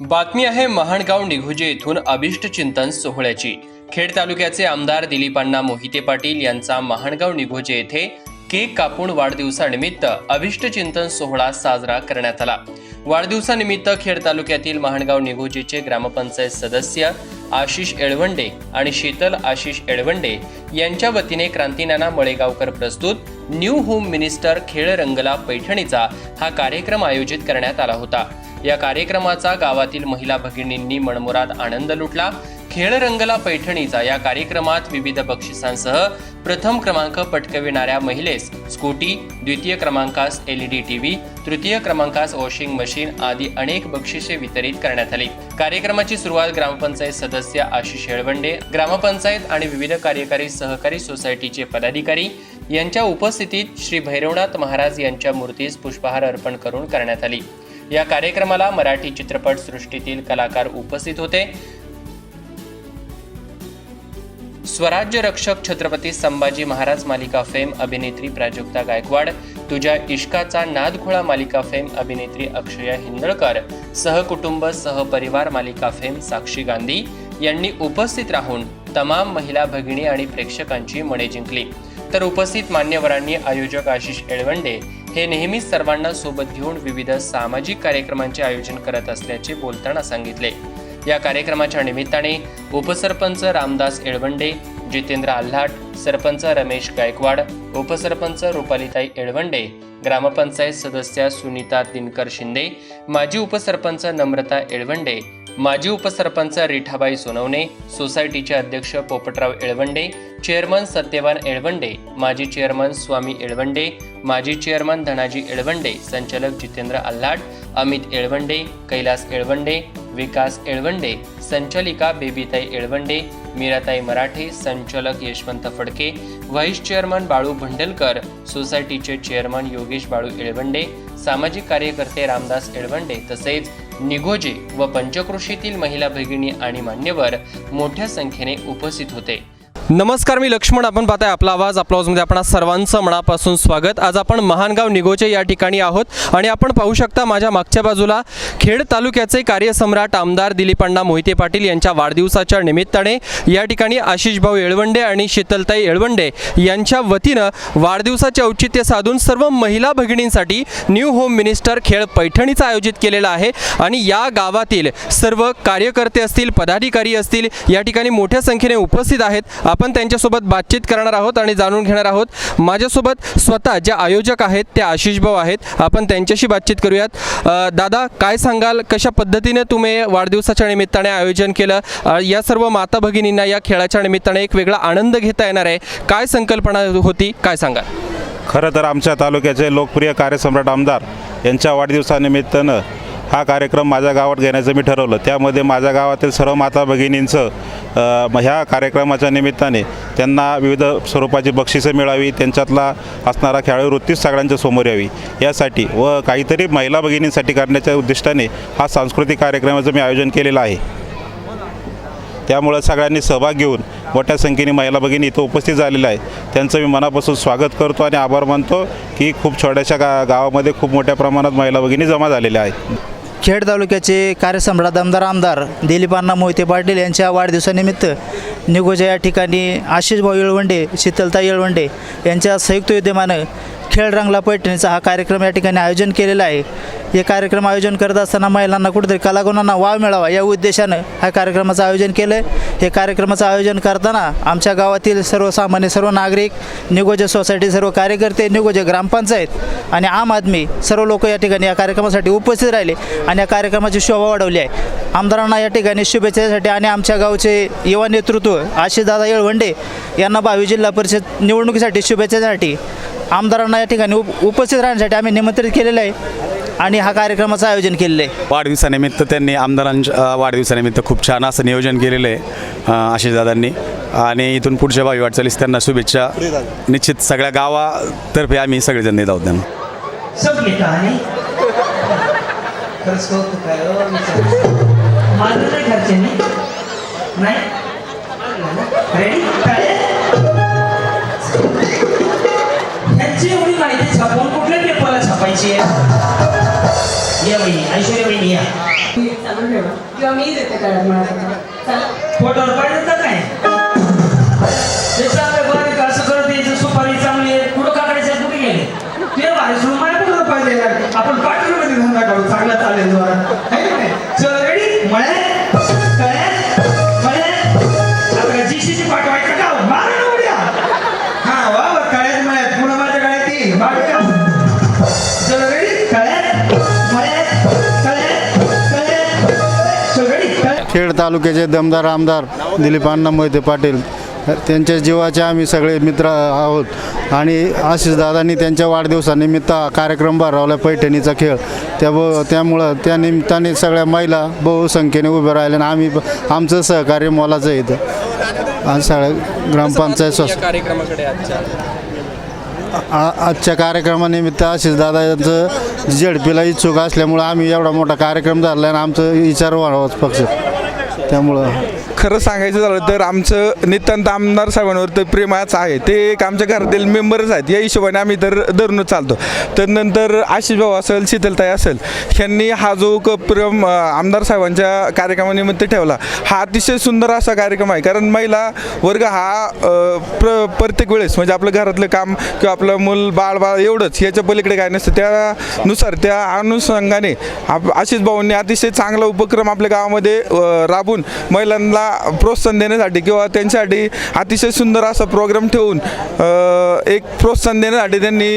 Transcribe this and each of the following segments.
बातमी आहे महाणगाव निघोजे येथून अभिष्ट चिंतन सोहळ्याची. खेड तालुक्याचे आमदार दिलीपांना मोहिते पाटील यांचा महाणगाव निघोजे येथे केक कापून वाढदिवसानिमित्त अभिष्ट चिंतन सोहळा साजरा करण्यात आला. वाढदिवसानिमित्त खेड तालुक्यातील महाणगाव निघोजेचे ग्रामपंचायत सदस्य आशिष एळवंडे आणि शीतल आशिष एळवंडे यांच्या वतीने क्रांतीनाना मळेगावकर प्रस्तुत न्यू होम मिनिस्टर खेळ रंगला पैठणीचा हा कार्यक्रम आयोजित करण्यात आला होता. या कार्यक्रमाचा गावातील महिला भगिनींनी मनमुराद आनंद लुटला. खेळ रंगला पैठणीचा या कार्यक्रमात विविध बक्षिसांसह प्रथम क्रमांक पटकविणाऱ्या महिलेस स्कूटी द्वितीय क्रमांकास एलईडी टीव्ही तृतीय क्रमांकास वॉशिंग मशीन आदी अनेक बक्षिसे वितरित करण्यात आली. कार्यक्रमाची सुरुवात ग्रामपंचायत सदस्य आशिष हेळवंडे ग्रामपंचायत आणि विविध कार्यकारी सहकारी सोसायटीचे पदाधिकारी यांच्या उपस्थितीत श्री भैरवनाथ महाराज यांच्या मूर्तीस पुष्पहार अर्पण करून करण्यात आली. या कार्यक्रमाला मराठी चित्रपट सृष्टीतील कलाकार उपस्थित होते. स्वराज्य रक्षक छत्रपती संभाजी महाराज मालिका फेम अभिनेत्री प्राजक्ता गायकवाड तुझ्या इश्काचा नादखोळा मालिका फेम अभिनेत्री अक्षया हिंदळकर सहकुटुंब सहपरिवार मालिका फेम साक्षी गांधी यांनी उपस्थित राहून तमाम महिला भगिनी आणि प्रेक्षकांची मने जिंकली. तर उपस्थित मान्यवरांनी आयोजक आशिष एळवंडे हे नेहमीच सर्वांना सोबत घेऊन विविध सामाजिक कार्यक्रमांचे आयोजन करत असल्याचे बोलताना सांगितले. या कार्यक्रमाच्या निमित्ताने उपसरपंच रामदास एळवंडे जितेंद्र आल्हाट सरपंच रमेश गायकवाड उपसरपंच रुपालीताई एळवंडे ग्रामपंचायत सदस्या सुनीता दिनकर शिंदे माजी उपसरपंच नम्रता एळवंडे माजी उपसरपंच रिठाबाई सोनवणे सोसायटीचे अध्यक्ष पोपटराव एळवंडे चेअरमन सत्यवान एळवंडे माजी चेअरमन स्वामी एळवंडे माजी चेअरमन धनाजी एळवंडे संचालक जितेंद्र आल्हाड अमित एळवंडे कैलास एळवंडे विकास एळवंडे संचालिका बेबीताई एळवंडे मीराताई मराठे संचालक यशवंत फडके व्हाईस चेअरमन बाळू भंडलकर सोसायटीचे चेअरमन योगेश बाळू एळवंडे सामाजिक कार्यकर्ते रामदास एळवंडे तसेच निगोजे व पंचक्रोशीतील महिला भगिनी आणि मान्यवर मोठ्या संख्येने उपस्थित होते. नमस्कार मी लक्ष्मण. आपण पाहताय आपला आवाज आपला आवाजमध्ये आपण सर्वांचं मनापासून स्वागत. आज आपण महानगाव निगोचे या ठिकाणी आहोत आणि आपण पाहू शकता माझ्या मागच्या बाजूला खेड तालुक्याचे कार्यसम्राट आमदार दिलीपांना मोहिते पाटील यांच्या वाढदिवसाच्या निमित्ताने या ठिकाणी आशिष भाऊ येळवंडे आणि शीतलताई येळवंडे यांच्या वतीनं वाढदिवसाचे औचित्य साधून सर्व महिला भगिनींसाठी न्यू होम मिनिस्टर खेळ पैठणीचं आयोजित केलेलं आहे आणि या गावातील सर्व कार्यकर्ते असतील पदाधिकारी असतील या ठिकाणी मोठ्या संख्येने उपस्थित आहेत. आपण त्यांच्यासोबत बातचीत करणार आहोत आणि जाणून घेणार आहोत. माझ्यासोबत स्वतः ज्या आयोजक आहेत ते आशिष भाऊ आहेत. आपण त्यांच्याशी बातचीत करूयात. दादा काय सांगाल? कशा पद्धतीने तुम्ही वाढदिवसाच्या निमित्ताने आयोजन केलं? या सर्व माता भगिनींना या खेळाच्या निमित्ताने एक वेगळा आनंद घेता येणार आहे. काय संकल्पना होती? काय सांगाल? खरं तर आमच्या तालुक्याचे लोकप्रिय कार्यसम्राट आमदार यांच्या वाढदिवसानिमित्तानं हा कार्यक्रम माझ्या गावात घेण्याचं मी ठरवलं. त्यामध्ये माझ्या गावातील सर्व माता भगिनींचं ह्या कार्यक्रमाच्या निमित्ताने त्यांना विविध स्वरूपाची बक्षिसं मिळावी त्यांच्यातला असणारा खेळाडू वृत्तीच सगळ्यांच्या समोर यावी. यासाठी व काहीतरी महिला भगिनींसाठी करण्याच्या उद्दिष्टाने हा सांस्कृतिक कार्यक्रमाचं मी आयोजन केलेलं आहे. त्यामुळं सगळ्यांनी सहभाग घेऊन मोठ्या संख्येने महिला भगिनी इथं उपस्थित झालेल्या आहे त्यांचं मी मनापासून स्वागत करतो आणि आभार मानतो की खूप छोट्याशा गा गावामध्ये खूप मोठ्या प्रमाणात महिला भगिनी जमा झालेल्या आहेत. खेड तालुक्याचे कार्यसम्राट दमदार आमदार दिलीपांना मोहिते पाटील यांच्या वाढदिवसानिमित्त निगोजा या ठिकाणी आशिषभाऊ येळवंडे शीतलता येळवंडे यांच्या संयुक्त विद्यमानं खेळ रंगला पैठणीचा हा कार्यक्रम या ठिकाणी आयोजन केलेला आहे. हे कार्यक्रम आयोजन करत असताना महिलांना कुठेतरी कलागुणांना वाव मिळावा या उद्देशानं ह्या कार्यक्रमाचं आयोजन केलं आहे हे कार्यक्रमाचं आयोजन करताना आमच्या गावातील सर्वसामान्य सर्व नागरिक निगोजे सोसायटी सर्व कार्यकर्ते निगोजे ग्रामपंचायत आणि आम आदमी सर्व लोक या ठिकाणी या कार्यक्रमासाठी उपस्थित राहिले आणि या कार्यक्रमाची शोभा वाढवली आहे. आमदारांना या ठिकाणी शुभेच्छेसाठी आणि आमच्या गावचे युवा नेतृत्व आशिषदादा येळवंडे यांना भावी जिल्हा परिषद निवडणुकीसाठी शुभेच्छेसाठी आमदारांना या ठिकाणी उप उपस्थित राहण्यासाठी आम्ही निमंत्रित केलेलं आहे आणि हा कार्यक्रमाचं आयोजन केलेलं आहे. वाढदिवसानिमित्त त्यांनी आमदारांच्या वाढदिवसानिमित्त खूप छान असं नियोजन केलेलं आहे आशिषदादांनी आणि इथून पुढच्या भावी वाटचालीस त्यांना शुभेच्छा. निश्चित सगळ्या गावातर्फे आम्ही सगळेजण देत आहोत त्यांना नाही ते माहिती छापून कुठल्या पेपरला छापायची आहे या बाई ऐश्वर्या बहिणी या किंवा मी देते काळात मला फोटोवर पाहिजे तर नाही ते चांगलं का असं करत यायचं सुपारी चांगली आहे कुठं काकायचं कुठे गेले ते भारी सुरू माझ्या कुठं पाहिजे आपण पाटीलमध्ये धंदा करू चांगला चालेल जोरा चल रेडी मळे खेड तालुक्याचे दमदार आमदार दिलीप अण्णा मोहिते पाटील त्यांच्या जीवाचे आम्ही सगळे मित्र आहोत. आणि आशिषदादांनी त्यांच्या वाढदिवसानिमित्त कार्यक्रम भरवला पैठणीचा खेळ. त्या ब त्यामुळं त्या निमित्ताने सगळ्या महिला बहुसंख्येने उभे राहिले आणि आम्ही आमचं सहकार्य मोलाचं इथं. आणि सगळ्या ग्रामपंचायत कार्यक्रमाकडे आजच्या? आ- आजच्या कार्यक्रमानिमित्त आशिषदादा यांचं झेडपीला इच्छुक असल्यामुळं आम्ही एवढा मोठा कार्यक्रम झाला आणि आमचं विचार व्हावाच पक्ष. त्यामुळं खरं सांगायचं झालं तर आमचं नितांत आमदार साहेबांवर तर प्रेमाच आहे. ते एक आमच्या घरातील मेंबरच आहेत. या हिशोबाने आम्ही तर धरूनच चालतो. तर नंतर आशिष भाऊ असेल शीतलताई असेल ह्यांनी हा जो क प्रेम आमदार साहेबांच्या कार्यक्रमानिमित्त ठेवला हा अतिशय सुंदर असा कार्यक्रम आहे. कारण महिला वर्ग हा प्र प्रत्येक वेळेस म्हणजे आपलं घरातलं काम किंवा आपलं मूल बाळ बाळ एवढंच ह्याच्या पलीकडे काय नसतं. त्यानुसार त्या अनुषंगाने आप आशिष भाऊंनी अतिशय चांगला उपक्रम आपल्या गावामध्ये राबून महिलांना प्रोत्साहन देण्यासाठी किंवा त्यांच्यासाठी अतिशय सुंदर असा प्रोग्राम ठेवून एक प्रोत्साहन देण्यासाठी त्यांनी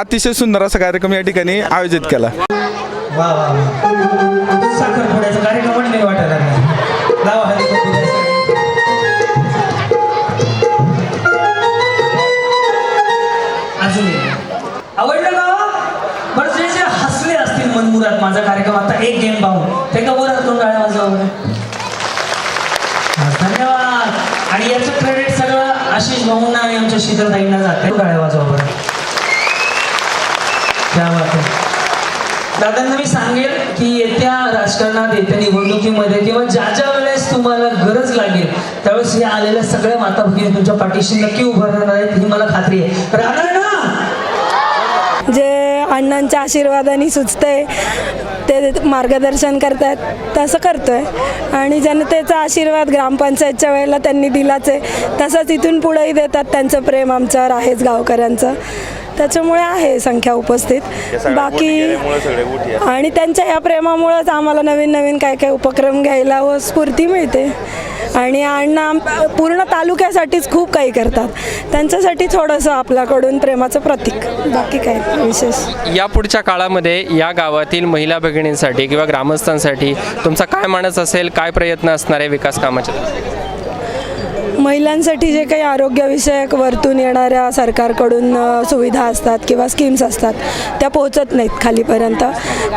अतिशय सुंदर असा कार्यक्रम या ठिकाणी आयोजित केला. आशिष आम्ही आमच्या शीतलताईंना जाते गाड्या वाजवा दादांना मी सांगेल की येत्या राजकारणात येत्या निवडणुकीमध्ये किंवा ज्या ज्या वेळेस तुम्हाला गरज लागेल त्यावेळेस या आलेल्या सगळ्या माता भगिनी तुमच्या पाठीशी नक्की उभं राहणार आहेत ही मला खात्री आहे. राहणार ना अण्णांच्या आशीर्वादाने सुचतंय. ते मार्गदर्शन करतात तसं करतोय. आणि जनतेचा आशीर्वाद ग्रामपंचायतच्या वेळेला त्यांनी दिलाच आहे. तसंच इथून पुढेही देतात त्यांचं प्रेम आमच्यावर आहेच गावकऱ्यांचं. त्याच्यामुळे आहे संख्या उपस्थित. बाकी आणि त्यांच्या या प्रेमामुळेच आम्हाला नवीन नवीन काय काय उपक्रम घ्यायला व स्फूर्ती मिळते. आणि अण्णा पूर्ण तालुक्यासाठीच खूप काही करतात. त्यांच्यासाठी थोडंसं आपल्याकडून प्रेमाचं प्रतीक. बाकी काय विशेष? यापुढच्या काळामध्ये या गावातील महिला भगिनींसाठी किंवा ग्रामस्थांसाठी तुमचा काय मानस असेल काय प्रयत्न असणार आहे विकास कामाच्या? महिलांसाठी जे काही आरोग्यविषयक वरतून येणाऱ्या सरकारकडून सुविधा असतात किंवा स्कीम्स असतात त्या पोहोचत नाहीत खालीपर्यंत.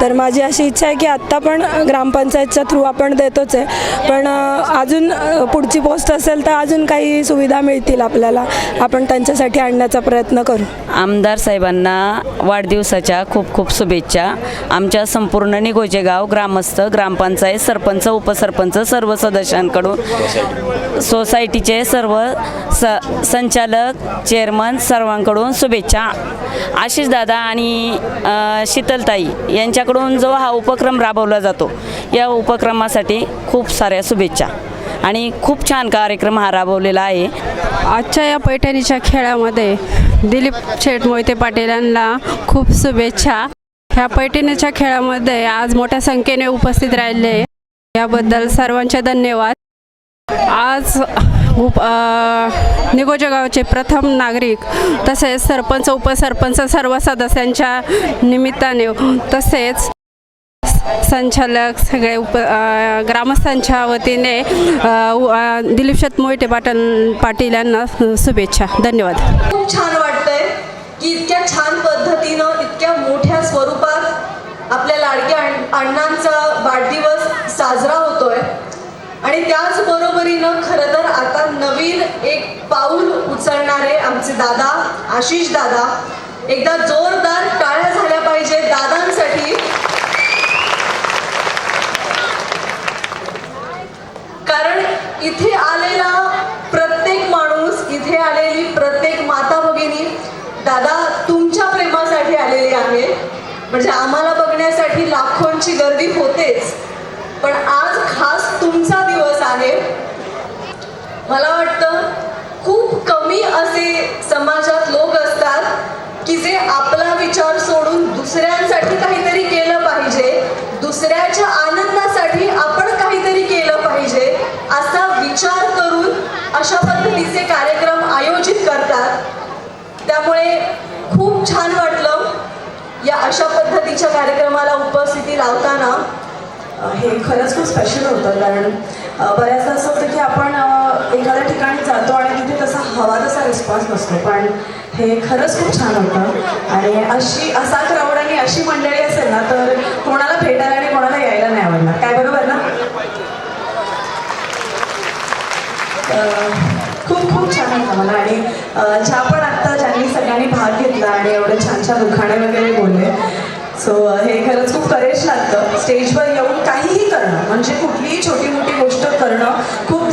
तर माझी अशी इच्छा आहे की आत्ता पण ग्रामपंचायतच्या थ्रू आपण देतोच आहे. पण अजून पुढची पोस्ट असेल तर अजून काही सुविधा मिळतील आपल्याला. आपण त्यांच्यासाठी आणण्याचा प्रयत्न करू. आमदार साहेबांना वाढदिवसाच्या खूप खूप शुभेच्छा. आमच्या संपूर्ण निगोजे गाव ग्रामस्थ ग्रामपंचायत सरपंच उपसरपंच सर्व सदस्यांकडून सोसायटीचे सर्व स संचालक चेअरमन सर्वांकडून शुभेच्छा. आशिषदादा आणि शीतलताई यांच्याकडून जो हा उपक्रम राबवला जातो या उपक्रमासाठी खूप साऱ्या शुभेच्छा. आणि खूप छान कार्यक्रम हा राबवलेला आहे. आजच्या या पैठणीच्या खेळामध्ये दिलीप शेठ मोहिते पाटील यांना खूप शुभेच्छा. ह्या पैठणीच्या खेळामध्ये आज मोठ्या संख्येने उपस्थित राहिले. याबद्दल सर्वांचे धन्यवाद. आज उप अ, निगोजे गावचे प्रथम नागरिक तसेच सरपंच उपसरपंच सर्व सदस्यांच्या निमित्ताने तसेच संचालक सगळे उप ग्रामस्थांच्या वतीने अ, दिलीप शेठ मोहिते पाटील पाटील यांना शुभेच्छा. धन्यवाद. खूप छान वाटतंय की इतक्या छान पद्धतीनं इतक्या मोठ्या स्वरूपात आपल्या लाडक्या अण्णांचा वाढदिवस साजरा होतोय. आणि त्याच बरोबरीनं खरं तर आता नवीन एक पाऊल उचलणारे आमचे दादा आशिष दादा एकदा जोरदार टाळ्या झाल्या पाहिजे दादांसाठी. कारण इथे आलेला प्रत्येक माणूस इथे आलेली प्रत्येक माता भगिनी दादा तुमच्या प्रेमासाठी आलेली आहे. म्हणजे आम्हाला बघण्यासाठी लाखोंची गर्दी होतेच. पण आज खास तुमचा आहे. मला वाटतं खूप कमी असे समाजात लोक असतात की जे आपला विचार सोडून दुसऱ्यांसाठी काहीतरी केलं पाहिजे. दुसऱ्याच्या आनंदासाठी आपण काहीतरी केलं पाहिजे असा विचार करून अशा पद्धतीचे कार्यक्रम आयोजित करतात. त्यामुळे खूप छान वाटलं या अशा पद्धतीच्या कार्यक्रमाला उपस्थिती लावताना. हे खरंच खूप स्पेशल होतं कारण बऱ्याचदा असं होतं की आपण एखाद्या ठिकाणी जातो आणि तिथे तसा हवा तसा रिस्पॉन्स नसतो. पण हे खरंच खूप छान होतं. आणि अशी असा क्राऊड आणि अशी मंडळी असेल ना तर कोणाला भेटायला आणि कोणाला यायला नाही आवडणार. काय बरोबर ना? खूप खूप छान होतं मला. आणि ज्या पण आत्ता ज्यांनी सगळ्यांनी भाग घेतला आणि एवढे छान छान उखाणे वगैरे बोलले. सो हे खरंच खूप करेज लागतं. स्टेजवर येऊन काहीही करणं. म्हणजे कुठलीही छोटी मोठी गोष्ट करणं खूप